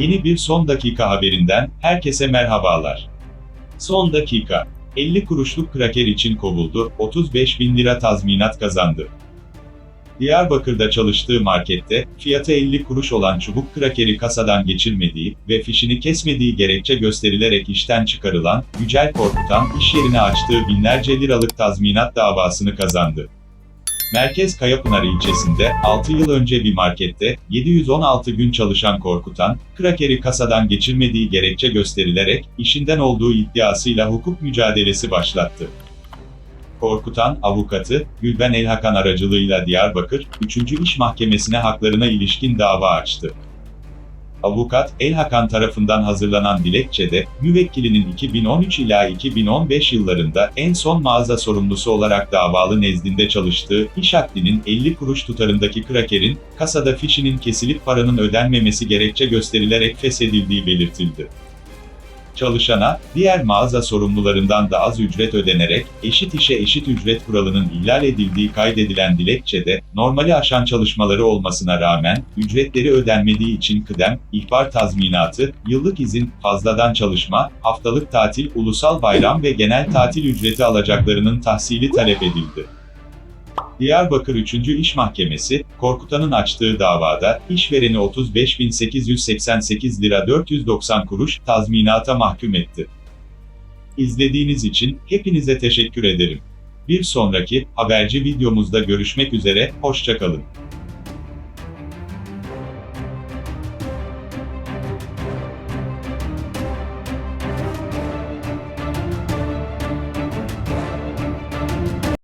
Yeni bir son dakika haberinden herkese merhabalar. Son dakika. 50 kuruşluk kraker için kovuldu, 35 bin lira tazminat kazandı. Diyarbakır'da çalıştığı markette, fiyatı 50 kuruş olan çubuk krakeri kasadan geçirmediği ve fişini kesmediği gerekçe gösterilerek işten çıkarılan, Yücel Korkutan, iş yerine açtığı binlerce liralık tazminat davasını kazandı. Merkez Kayapınar ilçesinde, 6 yıl önce bir markette, 716 gün çalışan Korkutan, krakeri kasadan geçirmediği gerekçe gösterilerek, işinden olduğu iddiasıyla hukuk mücadelesi başlattı. Korkutan, avukatı, Gülben Elhakan aracılığıyla Diyarbakır, 3. İş Mahkemesi'ne haklarına ilişkin dava açtı. Avukat, Elhakan tarafından hazırlanan dilekçede, müvekkilinin 2013 ila 2015 yıllarında en son mağaza sorumlusu olarak davalı nezdinde çalıştığı iş akdinin 50 kuruş tutarındaki krakerin, kasada fişinin kesilip paranın ödenmemesi gerekçe gösterilerek feshedildiği belirtildi. Çalışana, diğer mağaza sorumlularından da az ücret ödenerek, eşit işe eşit ücret kuralının ihlal edildiği kaydedilen dilekçede, normali aşan çalışmaları olmasına rağmen, ücretleri ödenmediği için kıdem, ihbar tazminatı, yıllık izin, fazladan çalışma, haftalık tatil, ulusal bayram ve genel tatil ücreti alacaklarının tahsili talep edildi. Diyarbakır 3. İş Mahkemesi, Korkutan'ın açtığı davada, işvereni 35.888 lira 490 kuruş tazminata mahkum etti. İzlediğiniz için hepinize teşekkür ederim. Bir sonraki haberci videomuzda görüşmek üzere, hoşçakalın.